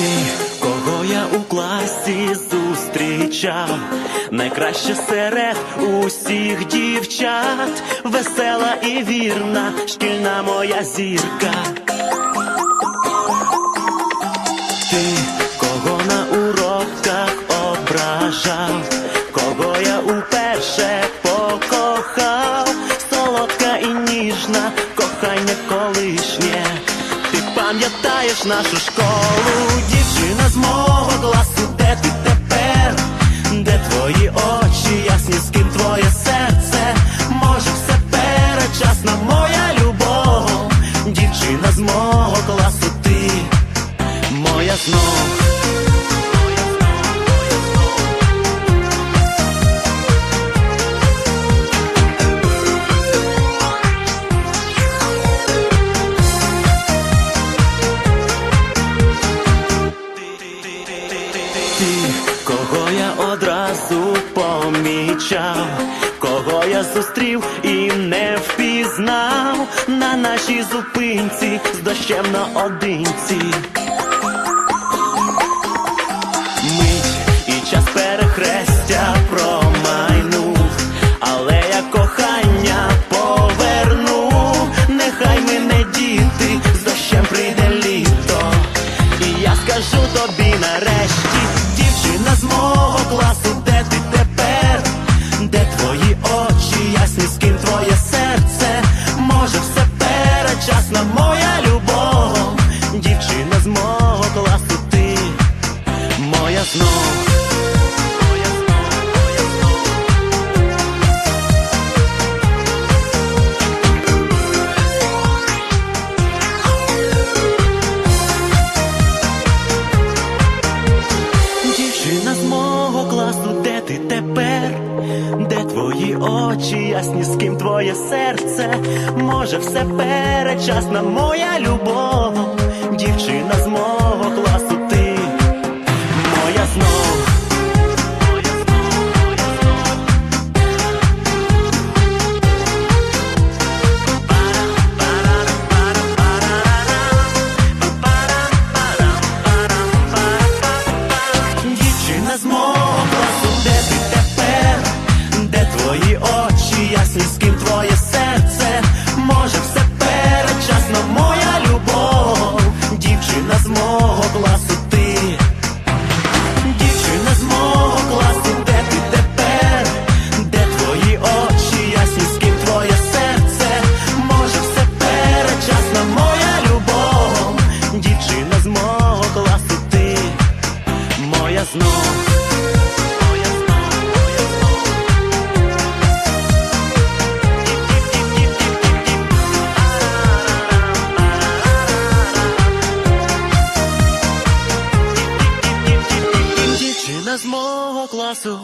Ти, кого я у класі зустрічав, найкраще серед усіх дівчат, весела і вірна, шкільна моя зірка. Ти, кого на уроках ображав, кого я уперше покохав, солодка і ніжна, кохання колишнє. Пам'ятаєш нашу школу, мого класу, ти моя знов. Ти, кого я одразу помічав, зустрів і не впізнав на нашій зупинці з дощем наодинці. Мить і час перехрестя промайнув, але я кохання поверну. Нехай ми не діти, з дощем прийде літо. І я скажу тобі нарешті, дівчина з мого класу, де ти Де твої очі, ясні, з ким твоє серце? Може, все перечасна моя любов, дівчина з твої очі, ясні, з ким твоє серце? Може, все перечасно, моя любов, дівчина з мого класу, дівчина з де ти тепер? Де твої очі, ясні, з ким твоє серце? Може, все перечасно, моя любов, дівчина з мого класу, ти моя знов. Класу.